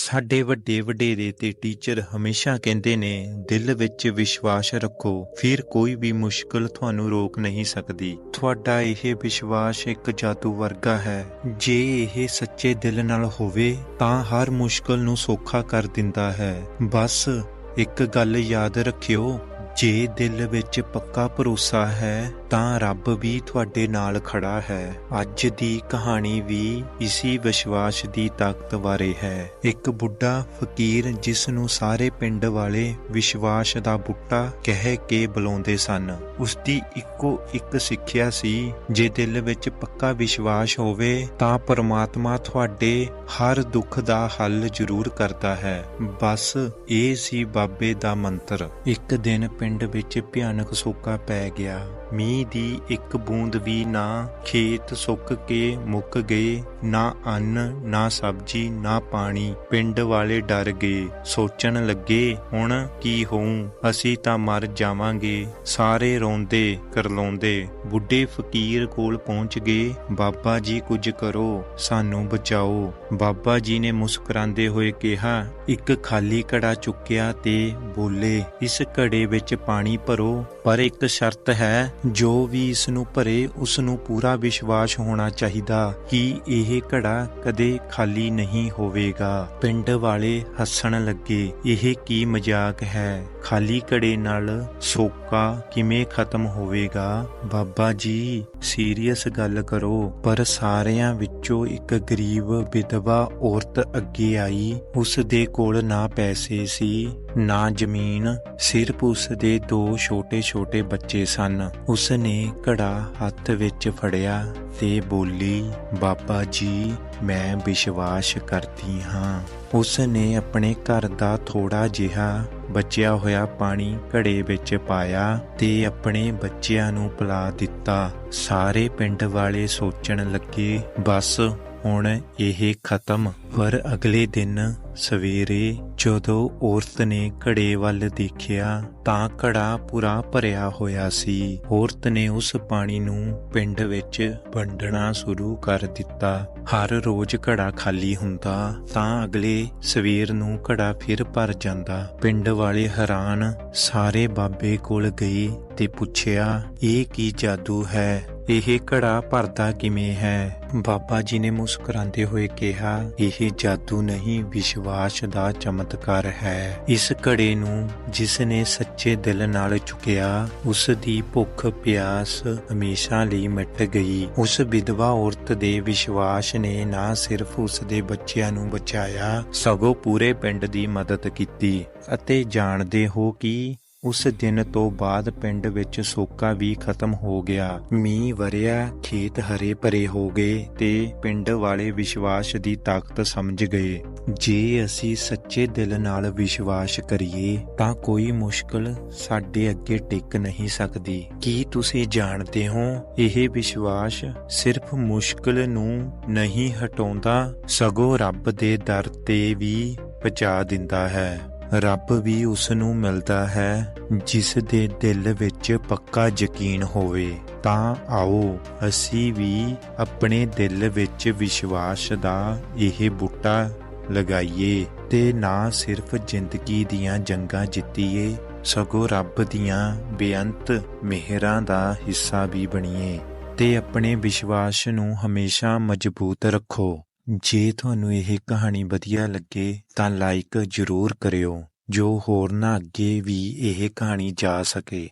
ਸਾਡੇ ਵੱਡੇ ਵਡੇਰੇ ਤੇ ਟੀਚਰ ਹਮੇਸ਼ਾ ਕਹਿੰਦੇ ਨੇ, ਦਿਲ ਵਿੱਚ ਵਿਸ਼ਵਾਸ ਰੱਖੋ, ਫਿਰ ਕੋਈ ਵੀ ਮੁਸ਼ਕਲ ਤੁਹਾਨੂੰ ਰੋਕ ਨਹੀਂ ਸਕਦੀ। ਤੁਹਾਡਾ ਇਹ ਵਿਸ਼ਵਾਸ ਇੱਕ ਜਾਦੂ ਵਰਗਾ ਹੈ। ਜੇ ਇਹ ਸੱਚੇ ਦਿਲ ਨਾਲ ਹੋਵੇ, ਤਾਂ ਹਰ ਮੁਸ਼ਕਲ ਨੂੰ ਸੌਖਾ ਕਰ ਦਿੰਦਾ ਹੈ। ਬਸ ਇੱਕ ਗੱਲ ਯਾਦ ਰੱਖਿਓ, ਜੇ ਦਿਲ ਵਿੱਚ ਪੱਕਾ ਭਰੋਸਾ ਹੈ ਤਾਂ ਰੱਬ ਵੀ ਤੁਹਾਡੇ ਨਾਲ ਖੜਾ ਹੈ। ਅੱਜ ਦੀ ਕਹਾਣੀ ਵੀ ਇਸੀ ਵਿਸ਼ਵਾਸ ਦੀ ਤਾਕਤ ਬਾਰੇ ਹੈ। ਇੱਕ ਬੁੱਢਾ ਫਕੀਰ ਜਿਸ ਨੂੰ ਸਾਰੇ ਪਿੰਡ ਵਾਲੇ ਵਿਸ਼ਵਾਸ ਦਾ ਬੁੱਟਾ ਕਹਿ ਕੇ ਬੁਲਾਉਂਦੇ ਸਨ। ਉਸ ਦੀ ਇੱਕੋ ਇੱਕ ਸਿੱਖਿਆ ਸੀ, ਜੇ ਦਿਲ ਵਿੱਚ ਪੱਕਾ ਵਿਸ਼ਵਾਸ ਹੋਵੇ ਤਾਂ ਪਰਮਾਤਮਾ ਤੁਹਾਡੇ ਹਰ ਦੁੱਖ ਦਾ ਹੱਲ ਜ਼ਰੂਰ ਕਰਦਾ ਹੈ। ਬਸ ਇਹ ਸੀ ਬਾਬੇ ਦਾ ਮੰਤਰ। ਇੱਕ ਦਿਨ ਪਿੰਡ ਵਿੱਚ ਭਿਆਨਕ ਸੋਕਾ ਪੈ ਗਿਆ। ਮੀਂਹ ਦੀ ਇੱਕ ਬੂੰਦ ਵੀ ਨਾ ਖੇਤ ਸੁੱਕ ਕੇ ਮੁੱਕ ਗਏ, ਨਾ ਅੰਨ, ਨਾ ਸਬਜ਼ੀ, ਨਾ ਪਾਣੀ। ਪਿੰਡ ਵਾਲੇ ਡਰ ਗਏ। ਸੋਚਣ ਲੱਗੇ, ਹੁਣ ਕੀ ਹੋਊ? ਅਸੀਂ ਤਾਂ ਮਰ ਜਾਵਾਂਗੇ। ਸਾਰੇ ਰੋਂਦੇ, ਕਰਲਾਉਂਦੇ। ਬੁੱਢੇ ਫਕੀਰ ਕੋਲ ਪਹੁੰਚ ਗਏ। ਬਾਬਾ ਜੀ ਕੁਝ ਕਰੋ, ਸਾਨੂੰ ਬਚਾਓ। ਬਾਬਾ ਜੀ ਨੇ ਮੁਸਕਰਾਉਂਦੇ ਹੋਏ ਕਿਹਾ, ਇੱਕ ਖਾਲੀ ਘੜਾ ਚੁੱਕਿਆ ਤੇ ਬੋਲੇ, ਇਸ ਘੜੇ ਵਿੱਚ ਪਾਣੀ ਭਰੋ। ਪਰ ਇੱਕ ਸ਼ਰਤ ਹੈ, ਜੋ ਵੀ ਇਸ ਨੂੰ ਭਰੇ ਉਸ ਨੂੰ ਪੂਰਾ ਵਿਸ਼ਵਾਸ ਹੋਣਾ ਚਾਹੀਦਾ ਕਿ ਇਹ ਘੜਾ ਕਦੇ ਖਾਲੀ ਨਹੀਂ ਹੋਵੇਗਾ। ਪਿੰਡ ਵਾਲੇ ਹੱਸਣ ਲੱਗੇ, ਇਹ ਕੀ ਮਜ਼ਾਕ ਹੈ? ਖਾਲੀ ਘੜੇ ਨਾਲ ਸੋਕਾ ਕਿਵੇਂ ਖਤਮ ਹੋਵੇਗਾ? ਬਾਬਾ ਜੀ, ਸੀਰੀਅਸ ਗੱਲ ਕਰੋ, ਪਰ ਸਾਰਿਆਂ ਵਿੱਚੋਂ ਇੱਕ ਗਰੀਬ, ਵਿਧਵਾ ਔਰਤ ਅੱਗੇ ਆਈ ਉਸ ਦੇ ਕੋਲ ਨਾ ਪੈਸੇ ਸੀ। ਨਾ ਜ਼ਮੀਨ ਸਿਰਫ ਉਸ ਦੇ ਦੋ ਛੋਟੇ-ਛੋਟੇ ਬੱਚੇ ਸਨ। ਉਸ ਨੇ ਘੜਾ ਹੱਥ ਵਿੱਚ ਫੜਿਆ ਤੇ ਬੋਲੀ, ਬਾਬਾ ਜੀ, ਮੈਂ ਵਿਸ਼ਵਾਸ ਕਰਦੀ ਹਾਂ। ਉਸ ਨੇ ਆਪਣੇ ਘਰ ਦਾ ਥੋੜਾ ਜਿਹਾ ਬਚਿਆ ਹੋਇਆ ਪਾਣੀ ਘੜੇ ਵਿੱਚ ਪਾਇਆ ਤੇ ਆਪਣੇ ਬੱਚਿਆਂ ਨੂੰ ਪਿਲਾ ਦਿੱਤਾ। ਸਾਰੇ ਪਿੰਡ ਵਾਲੇ ਸੋਚਣ ਲੱਗੇ, ਬਸ ਹੁਣ ਇਹ ਖਤਮ। ਪਰ ਅਗਲੇ ਦਿਨ ਸਵੇਰੇ ਜਦੋਂ ਔਰਤ ਨੇ ਘੜੇ ਵੱਲ ਦੇਖਿਆ ਤਾਂ ਘੜਾ ਪੂਰਾ ਭਰਿਆ ਹੋਇਆ ਸੀ। ਔਰਤ ਨੇ ਉਸ ਪਾਣੀ ਨੂੰ ਪਿੰਡ ਵਿੱਚ ਵੰਡਣਾ ਸ਼ੁਰੂ ਕਰ ਦਿੱਤਾ। ਹਰ ਰੋਜ਼ ਘੜਾ ਖਾਲੀ ਹੁੰਦਾ ਤਾਂ ਅਗਲੇ ਸਵੇਰ ਨੂੰ ਘੜਾ ਫਿਰ ਭਰ ਜਾਂਦਾ। ਪਿੰਡ ਵਾਲੇ ਹੈਰਾਨ ਸਾਰੇ ਬਾਬੇ ਕੋਲ ਗਏ ਤੇ ਪੁੱਛਿਆ, ਇਹ ਕੀ ਜਾਦੂ ਹੈ? ਇਹ ਘੜਾ ਭਰਦਾ ਕਿਵੇਂ ਹੈ? ਬਾਬਾ ਜੀ ਨੇ ਮੁਸਕਰਾਉਂਦੇ ਹੋਏ ਕਿਹਾ, ਇਹ ਜਾਦੂ ਨਹੀਂ, ਵਿਸ਼ਵਾਸ ਦਾ ਚਮਤਕਾਰ ਹੈ। ਇਸ ਘੜੇ ਨੂੰ ਜਿਸ ਨੇ ਸੱਚੇ ਦਿਲ ਨਾਲ ਚੁੱਕਿਆ, ਉਸ ਦੀ ਭੁੱਖ ਪਿਆਸ ਹਮੇਸ਼ਾ ਲਈ ਮਿਟ ਗਈ। ਉਸ ਵਿਧਵਾ ਔਰਤ ਦੇ ਵਿਸ਼ਵਾਸ ਨੇ ਨਾ ਸਿਰਫ ਉਸ ਦੇ ਬੱਚਿਆਂ ਨੂੰ ਬਚਾਇਆ, ਸਗੋਂ ਪੂਰੇ ਪਿੰਡ ਦੀ ਮਦਦ ਕੀਤੀ। ਅਤੇ ਜਾਣਦੇ ਹੋ ਕਿ ਉਸ ਦਿਨ ਤੋਂ ਬਾਅਦ ਪਿੰਡ ਵਿੱਚ ਸੋਕਾ ਵੀ ਖਤਮ ਹੋ ਗਿਆ। ਮੀਂਹ ਵਰਿਆ ਖੇਤ ਹਰੇ ਭਰੇ ਹੋ ਗਏ ਤੇ ਪਿੰਡ ਵਾਲੇ ਵਿਸ਼ਵਾਸ ਦੀ ਤਾਕਤ ਸਮਝ ਗਏ। ਜੇ ਅਸੀਂ ਸੱਚੇ ਦਿਲ ਨਾਲ ਵਿਸ਼ਵਾਸ ਕਰੀਏ, ਤਾਂ ਕੋਈ ਮੁਸ਼ਕਲ ਸਾਡੇ ਅੱਗੇ ਟਿਕ ਨਹੀਂ ਸਕਦੀ। ਕੀ ਤੁਸੀਂ ਜਾਣਦੇ ਹੋ, ਇਹ ਵਿਸ਼ਵਾਸ ਸਿਰਫ ਮੁਸ਼ਕਲ ਨੂੰ ਨਹੀਂ ਹਟਾਉਂਦਾ, ਸਗੋਂ ਰੱਬ ਦੇ ਦਰ ਤੇ ਵੀ ਪਹੁੰਚਾ ਦਿੰਦਾ ਹੈ। ਰੱਬ ਵੀ ਉਸ ਨੂੰ ਮਿਲਦਾ ਹੈ, ਜਿਸ ਦੇ ਦਿਲ ਵਿੱਚ ਪੱਕਾ ਯਕੀਨ ਹੋਵੇ। ਤਾਂ ਆਓ, ਅਸੀਂ ਵੀ ਆਪਣੇ ਦਿਲ ਵਿੱਚ ਵਿਸ਼ਵਾਸ ਦਾ ਇਹ ਬੂਟਾ ਲਗਾਈਏ ਤੇ ਨਾ ਸਿਰਫ ਜ਼ਿੰਦਗੀ ਦੀਆਂ ਜੰਗਾਂ ਜਿੱਤੀਏ, ਸਗੋਂ ਰੱਬ ਦੀਆਂ ਬੇਅੰਤ ਮਿਹਰਾਂ ਦਾ ਹਿੱਸਾ ਵੀ ਬਣੀਏ ਤੇ ਆਪਣੇ ਵਿਸ਼ਵਾਸ ਨੂੰ ਹਮੇਸ਼ਾ ਮਜ਼ਬੂਤ ਰੱਖੋ। ਜੇ ਤੁਹਾਨੂੰ ਇਹ ਕਹਾਣੀ ਵਧੀਆ ਲੱਗੇ ਤਾਂ ਲਾਈਕ ਜ਼ਰੂਰ ਕਰਿਓ, ਜੋ ਹੋਰਨਾਂ ਅੱਗੇ ਵੀ ਇਹ ਕਹਾਣੀ ਜਾ ਸਕੇ।